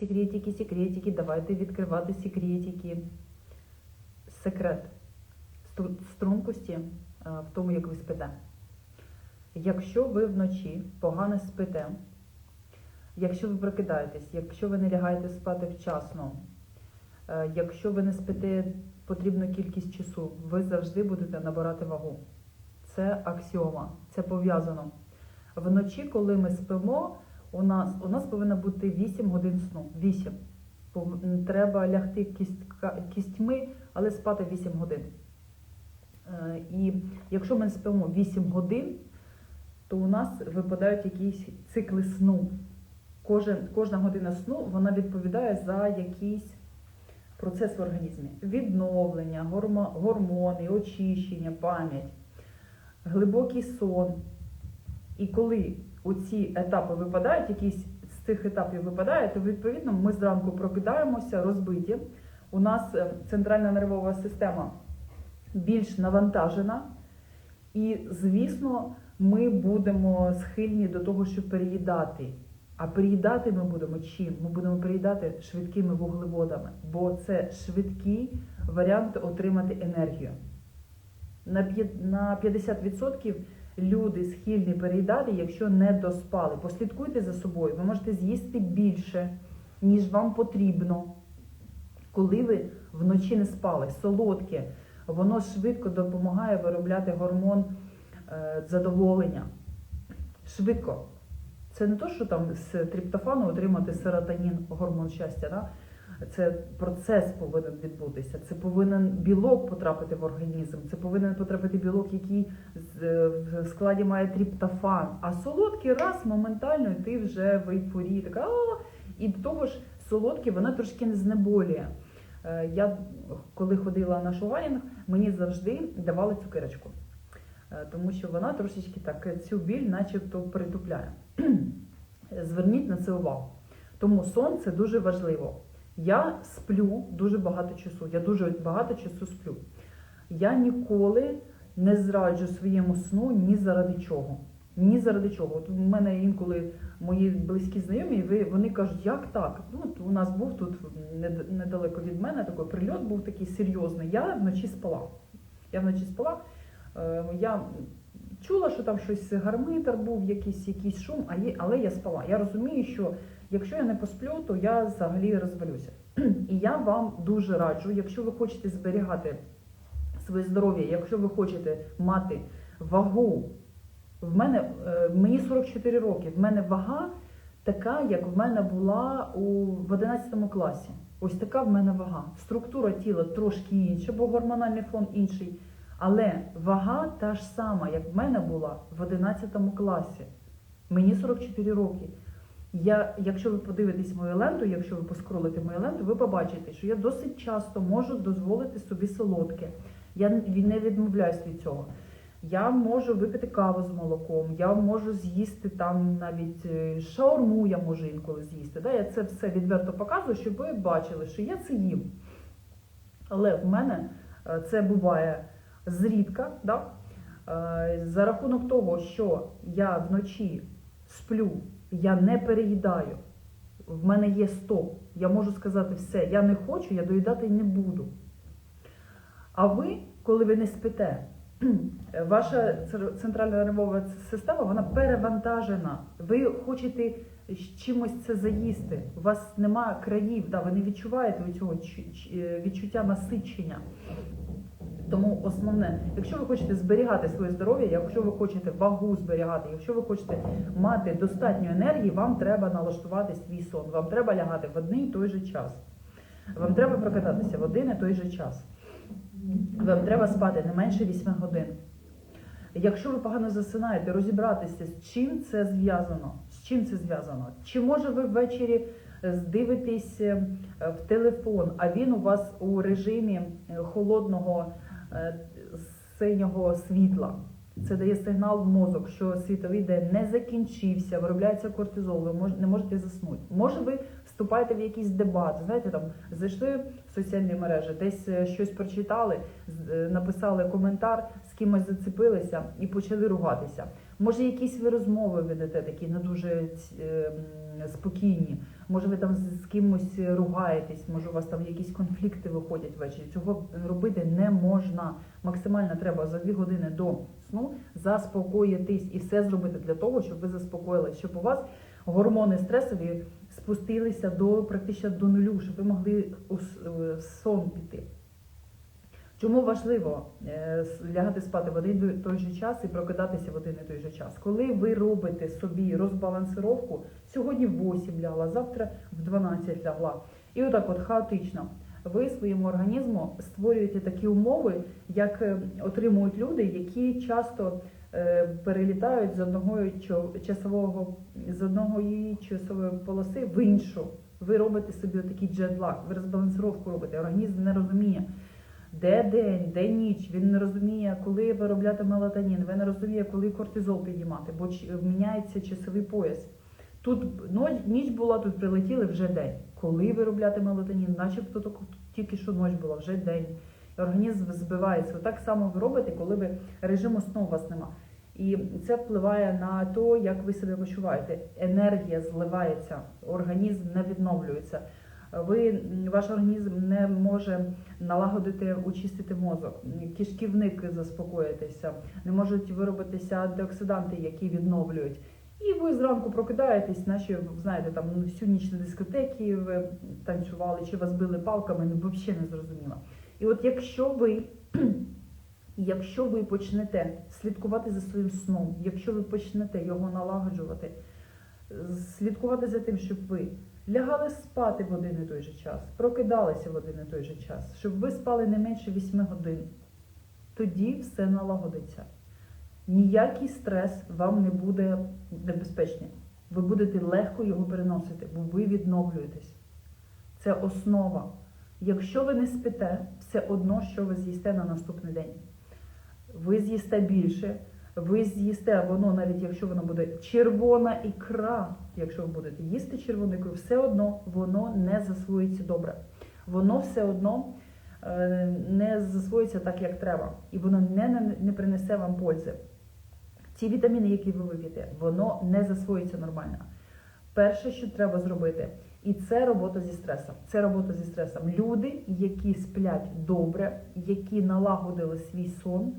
Секретики, секретики, давайте відкривати секретики. Секрет стру- стрункості е, в тому, як ви спите. Якщо ви вночі погано спите, якщо ви прокидаєтесь, якщо ви не лягаєте спати вчасно, е, якщо ви не спите потрібну кількість часу, ви завжди будете набирати вагу. Це аксіома, це пов'язано. Вночі, коли ми спимо, у нас, у нас повинно бути 8 годин сну. 8. Пов- Треба лягти кістка, кістьми, але спати 8 годин. Е, І якщо ми спимо 8 годин, то у нас випадають якісь цикли сну. Кожен, кожна година сну вона відповідає за якийсь процес в організмі. Відновлення, гормони, очищення, пам'ять, глибокий сон. І коли оці етапи випадають, якісь з цих етапів випадає, то відповідно ми зранку прокидаємося розбиті. У нас е, центральна нервова система більш навантажена, і, звісно, ми будемо схильні до того, щоб переїдати. А переїдати ми будемо чим? Ми будемо переїдати швидкими вуглеводами, бо це швидкий варіант отримати енергію. На 50% люди схильні переїдати, якщо не доспали. Послідкуйте за собою, ви можете з'їсти більше, ніж вам потрібно, коли ви вночі не спали. Солодке, воно швидко допомагає виробляти гормон е, задоволення. Швидко. Це не то, що там з триптофану отримати серотонін, гормон щастя. Да? Це процес повинен відбутися. Це повинен білок потрапити в організм. Це повинен потрапити білок, який е, в складі має триптофан. А солодкий раз моментально ти вже в ейфорії. Така «А!» і до того ж, солодке воно трошки не знеболює. Е, Я коли ходила на шугарінг, мені завжди давали цукерочку. Е, Тому що вона трошечки так цю біль, начебто, притупляє. Зверніть на це увагу. Тому сон це дуже важливо. Я сплю дуже багато часу. Я дуже багато часу сплю. Я ніколи не зраджу своєму сну ні заради чого. Ні заради чого. От у мене інколи мої близькі знайомі, вони кажуть, як так? Ну, у нас був тут недалеко від мене такий прильот був такий серйозний. Я вночі спала. Я вночі спала. Е, Я чула, що там щось гармитр був, якийсь, якийсь шум, але я спала. Я розумію, що якщо я не посплю, то я взагалі розвалюся. І я вам дуже раджу, якщо ви хочете зберігати своє здоров'я, якщо ви хочете мати вагу, в мене е, мені 44 роки, в мене вага така, як в мене була у в 11 класі. Ось така в мене вага. Структура тіла трошки інша, бо гормональний фон інший. Але вага та ж сама, як в мене була в 11 класі. Мені 44 роки. Я, якщо ви подивитесь мою ленту, якщо ви поскролите мою ленту, ви побачите, що я досить часто можу дозволити собі солодке. Я не відмовляюсь від цього. Я можу випити каву з молоком, я можу з'їсти там навіть е, шаурму, я можу інколи з'їсти. Да? Я це все відверто показую, щоб ви бачили, що я це їм. Але в мене е, це буває зрідка, да? Е, за рахунок того, що я вночі сплю, я не переїдаю, в мене є стоп. Я можу сказати все, я не хочу, я доїдати не буду. А ви, коли ви не спите, ваша центральна нервова система вона перевантажена. Ви хочете чимось це заїсти. У вас немає країв, да, ви не відчуваєте цього відчуття насичення. Тому основне, якщо ви хочете зберігати своє здоров'я, якщо ви хочете вагу зберігати, якщо ви хочете мати достатньо енергії, вам треба налаштувати свій сон. Вам треба лягати в один і той же час. Вам треба прокидатися в один і той же час. Вам треба спати не менше 8 годин. Якщо ви погано засинаєте, розібратися, з чим це зв'язано. З чим це зв'язано? Чи може ви ввечері е, дивитесь е, в телефон, а він у вас у режимі е, холодного синього світла? Це дає сигнал в мозок, що світовий день не закінчився, виробляється кортизол, ви не можете заснути. Може, ви вступаєте в якийсь дебат, знаєте, там зайшли в соціальні мережі, десь е, щось прочитали, е, написали коментар, з кимось зацепилися і почали ругатися. Може, якісь ви розмови ведете такі не дуже е, спокійні. Може, ви там з кимось ругаєтесь, може, у вас там якісь конфлікти виходять ввечері. Цього робити не можна. Максимально треба за дві години до сну заспокоїтись і все зробити для того, щоб ви заспокоїлись, щоб у вас гормони стресові спустилися до практично до нулю, щоб ви могли у сон піти. Чому важливо е, лягати спати в один і той же час і прокидатися в один і той же час? Коли ви робите собі розбалансировку, сьогодні в 8 лягла, завтра в 12 лягла, і отак от хаотично, ви своєму організму створюєте такі умови, як е, отримують люди, які часто е, перелітають з одного часового з одної часової полоси в іншу. Ви робите собі такий джетлаг, ви розбалансировку робите. Організм не розуміє, де день, де ніч. Він не розуміє, коли виробляти мелатонін, він не розуміє, коли кортизол підіймати, бо міняється часовий пояс. Тут ніч була, тут прилетіли вже день. Коли виробляти мелатонін, начебто тільки- що ніч була, вже день. Організм збивається. Так само ви робите, коли ви режиму сну у вас нема. І це впливає на те, як ви себе почуваєте. Енергія зливається, організм не відновлюється. Ви ваш організм не може налагодити, очистити мозок, кишківник заспокоїтися, не можуть виробитися антиоксиданти, які відновлюють. І ви зранку прокидаєтесь, наче знаєте, там ну, всю ніч на дискотеки ви танцювали, чи вас били палками, ну взагалі не зрозуміло. І от якщо ви Якщо ви почнете слідкувати за своїм сном, якщо ви почнете його налагоджувати, слідкувати за тим, щоб ви лягали спати в один і той же час, прокидалися в один і той же час, щоб ви спали не менше 8 годин, тоді все налагодиться. Ніякий стрес вам не буде небезпечний. Ви будете легко його переносити, бо ви відновлюєтесь. Це основа. Якщо ви не спите, все одно, що ви з'їсте на наступний день. Ви з'їсте більше, ви з'їсте воно, навіть якщо воно буде червона ікра, якщо ви будете їсти червону ікру, все одно воно не засвоїться добре. Воно все одно е, не засвоїться так, як треба, і воно не, не принесе вам пользи. Ці вітаміни, які ви вип'єте, воно не засвоїться нормально. Перше, що треба зробити, і це робота зі стресом. Це робота зі стресом. Люди, які сплять добре, які налагодили свій сон,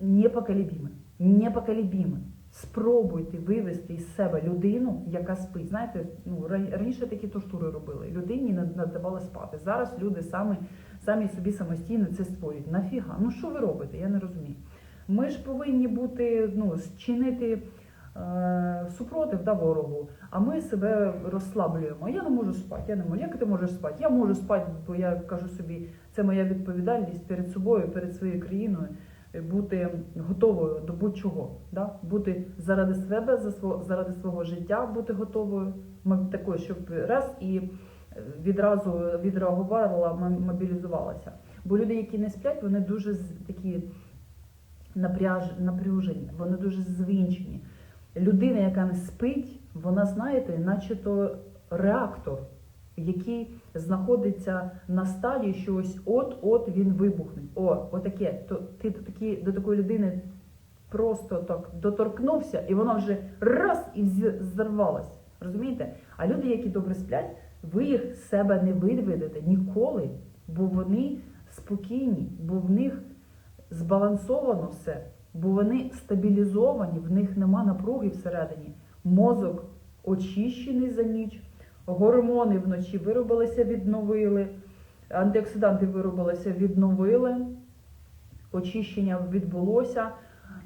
непоколебімі. Непоколебімі. Спробуйте вивести із себе людину, яка спить. Знаєте, ну раніше такі тортури робили. Людині не спати. Зараз люди самі, самі собі самостійно це створюють. Нафіга? Ну що ви робите? Я не розумію. Ми ж повинні бути, ну, чинити е, супротив да, ворогу, а ми себе розслаблюємо. Я не можу спати, я не можу. Як ти можеш спати? Я можу спати, бо я кажу собі, це моя відповідальність перед собою, перед своєю країною, е, бути готовою до будь-чого. Да? Бути заради себе, заради свого життя, бути готовою, такою, щоб раз і е, відразу відреагувала, мобілізувалася. Бо люди, які не сплять, вони дуже такі напряж, напряжені, вони дуже звінчені. Людина, яка не спить, вона, знаєте, наче то реактор, який знаходиться на стадії, що ось от-от він вибухне. О, отаке. То ти до, такі, до такої людини просто так доторкнувся, і вона вже раз і з- Розумієте? А люди, які добре сплять, ви їх з себе не виведете ніколи, бо вони спокійні, бо в них збалансовано все, бо вони стабілізовані, в них нема напруги всередині. Мозок очищений за ніч, гормони вночі виробилися, відновили, антиоксиданти виробилися, відновили, очищення відбулося,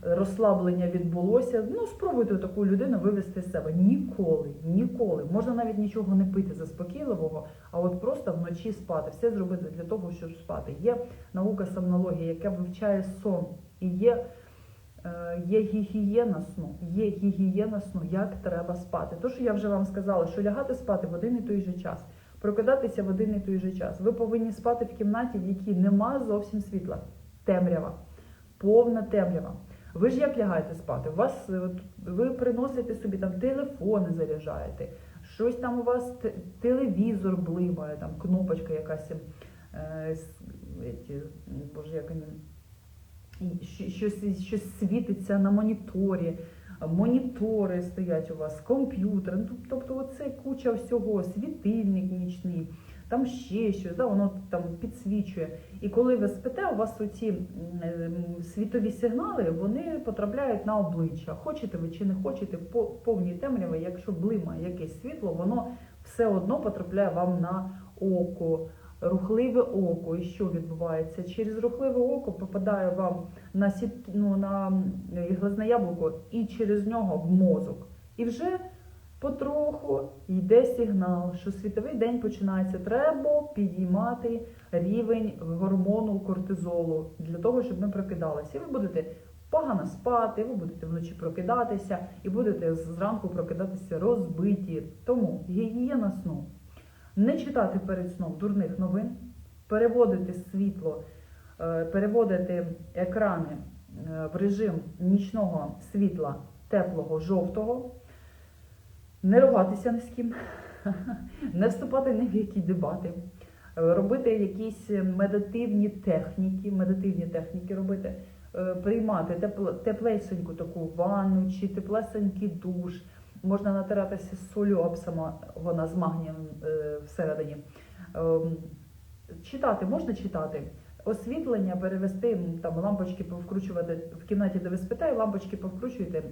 розслаблення відбулося. Ну, спробуйте таку людину вивести з себе. Ніколи, ніколи. Можна навіть нічого не пити заспокійливого, а от просто вночі спати. Все зробити для того, щоб спати. Є наука сомнологія, яка вивчає сон. І є, е, є гігієна сну, є гігієна сну, як треба спати. То, що я вже вам сказала, що лягати спати в один і той же час, прокидатися в один і той же час. Ви повинні спати в кімнаті, в якій нема зовсім світла, темрява, повна темрява. Ви ж як лягаєте спати? У вас е, ви приносите собі там телефони заряджаєте, щось там у вас те- телевізор блимає, там кнопочка якась. Е, боже, як щось, щось світиться на моніторі, монітори стоять у вас, комп'ютер, ну, тобто оце куча всього, світильник нічний, там ще щось, да, воно там підсвічує. І коли ви спите, у вас оці м, світові сигнали вони потрапляють на обличчя. Хочете ви чи не хочете, по повній темряві, якщо блимає якесь світло, воно все одно потрапляє вам на око. Рухливе око, і що відбувається? Через рухливе око попадає вам на сіт, ну, на м, глазне яблуко і через нього в мозок. І вже потроху йде сигнал, що світовий день починається. Треба підіймати рівень гормону кортизолу для того, щоб ми прокидалися. І ви будете погано спати, ви будете вночі прокидатися і будете зранку прокидатися розбиті. Тому гігієна сну. Не читати перед сном дурних новин, переводити світло, е, переводити екрани е, в режим нічного світла теплого, жовтого, не ругатися ні з ким, не вступати ні в які дебати, е, робити якісь медитивні техніки, медитивні техніки робити, е, приймати тепло- теплесеньку таку ванну чи теплесенький душ. Можна натиратися з солью апсама, вона з магнієм е, всередині. Ем, читати можна читати. Освітлення перевести, там лампочки повкручувати в кімнаті, де ви спите, лампочки повкручуєте,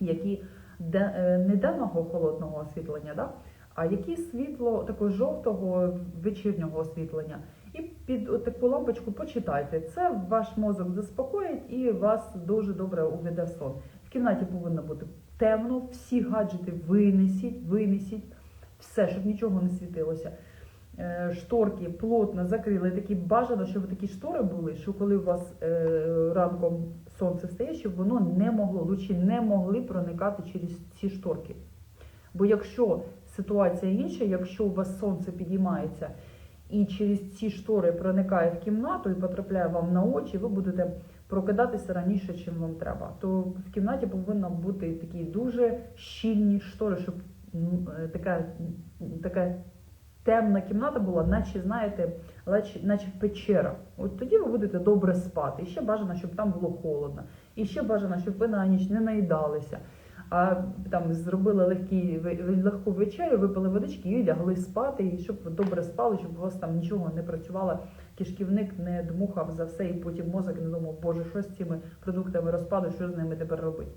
які не денного холодного освітлення, да? а які світло такого жовтого вечірнього освітлення. І під таку лампочку почитайте. Це ваш мозок заспокоїть і вас дуже добре уведе сон. В кімнаті повинно бути темно, всі гаджети винесіть, винесіть, все, щоб нічого не світилося. Е, Шторки плотно закрили. Такі бажано, щоб такі штори були, що коли у вас е, ранком сонце встає, щоб воно не могло, лучі не могли проникати через ці шторки. Бо якщо ситуація інша, якщо у вас сонце підіймається і через ці штори проникає в кімнату і потрапляє вам на очі, ви будете прокидатися раніше, чим вам треба. То в кімнаті повинна бути такі дуже щільні штори, щоб е, така, така темна кімната була, наче знаєте, наче, печера. От тоді ви будете добре спати. І ще бажано, щоб там було холодно. І ще бажано, щоб ви на ніч не наїдалися. А там зробили легкі, легку вечерю, випили водички і лягли спати, і щоб ви добре спали, щоб у вас там нічого не працювало, кишківник не дмухав за все, і потім мозок не думав, боже, що з цими продуктами розпаду, що з ними тепер робити.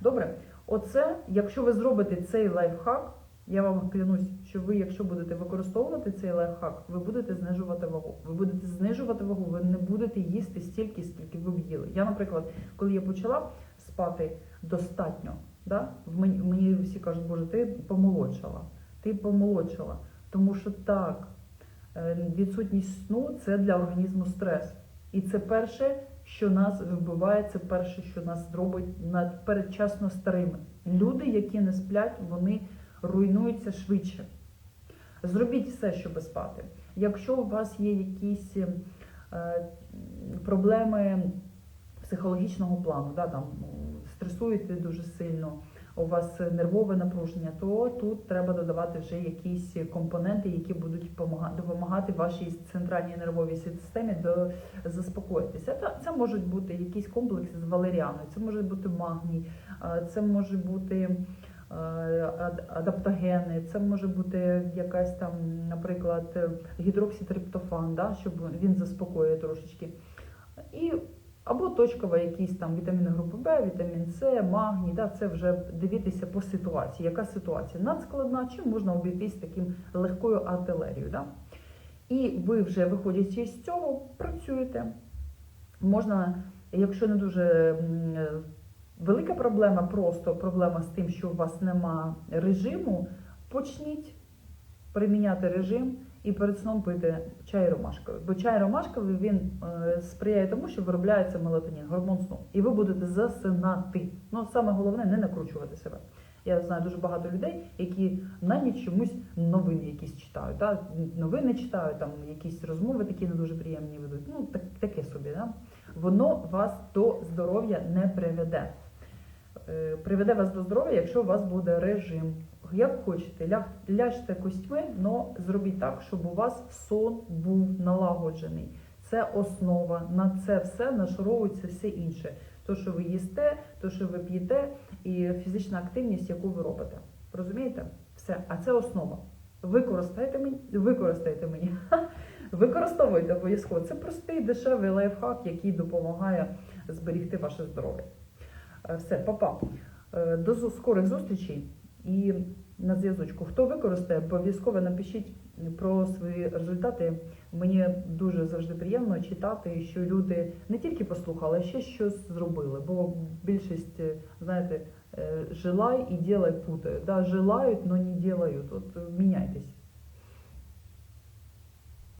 Добре, оце, якщо ви зробите цей лайфхак, я вам клянусь, що ви, якщо будете використовувати цей лайфхак, ви будете знижувати вагу. Ви будете знижувати вагу, ви не будете їсти стільки, скільки ви б їли. Я, наприклад, коли я почала спати достатньо, да, мені, всі кажуть, боже, ти помолодшала, ти помолодшала. Тому що так, е, відсутність сну це для організму стрес. І це перше, що нас вбиває, це перше, що нас робить передчасно старими. Люди, які не сплять, вони руйнуються швидше. Зробіть все, щоб спати. Якщо у вас є якісь е, проблеми психологічного плану, да, там, ну, стресуєте дуже сильно, у вас нервове напруження, то тут треба додавати вже якісь компоненти, які будуть допомагати вашій центральній нервовій системі до заспокоїтися. Та- Це можуть бути якісь комплекси з валеріаною, це може бути магній, е, це може бути адаптогени, це може бути якась там, наприклад, е, гідрокситриптофан, да, щоб він заспокоює трошечки. І або точково якісь там вітаміни групи Б, вітамін С, магній, да, це вже дивитися по ситуації. Яка ситуація надскладна, чи можна обійтись таким легкою артилерією. Да? І ви вже виходячи з цього, працюєте. Можна, якщо не дуже е, велика проблема, просто проблема з тим, що у вас нема режиму, почніть приміняти режим і перед сном пити чай ромашковий. Бо чай ромашковий він е, сприяє тому, що виробляється мелатонін, гормон сну. І ви будете засинати. Ну, саме головне не накручувати себе. Я знаю дуже багато людей, які на ніч чомусь новини якісь читають. Да? Новини читають, там якісь розмови такі не дуже приємні ведуть. Ну, так, таке собі. Да? Воно вас до здоров'я не приведе. Е, Приведе вас до здоров'я, якщо у вас буде режим. Як хочете, ляжте костьми, але зробіть так, щоб у вас сон був налагоджений. це основа. На це все нашаровується все інше. То, що ви їсте, то, що ви п'єте, і фізична активність, яку ви робите. Розумієте? Все. А це основа. Використайте мені, використайте мені. Використовуйте обов'язково. Це простий дешевий лайфхак, який допомагає зберігти ваше здоров'я. Е, Все, папа. Е, До скорих зустрічей і на зв'язочку. Хто використає, обов'язково напишіть про свої результати. Мені дуже завжди приємно читати, що люди не тільки послухали, а ще щось зробили. Бо більшість, е, знаєте, желай і ділай путають. Да, желають, но не делають. От міняйтесь.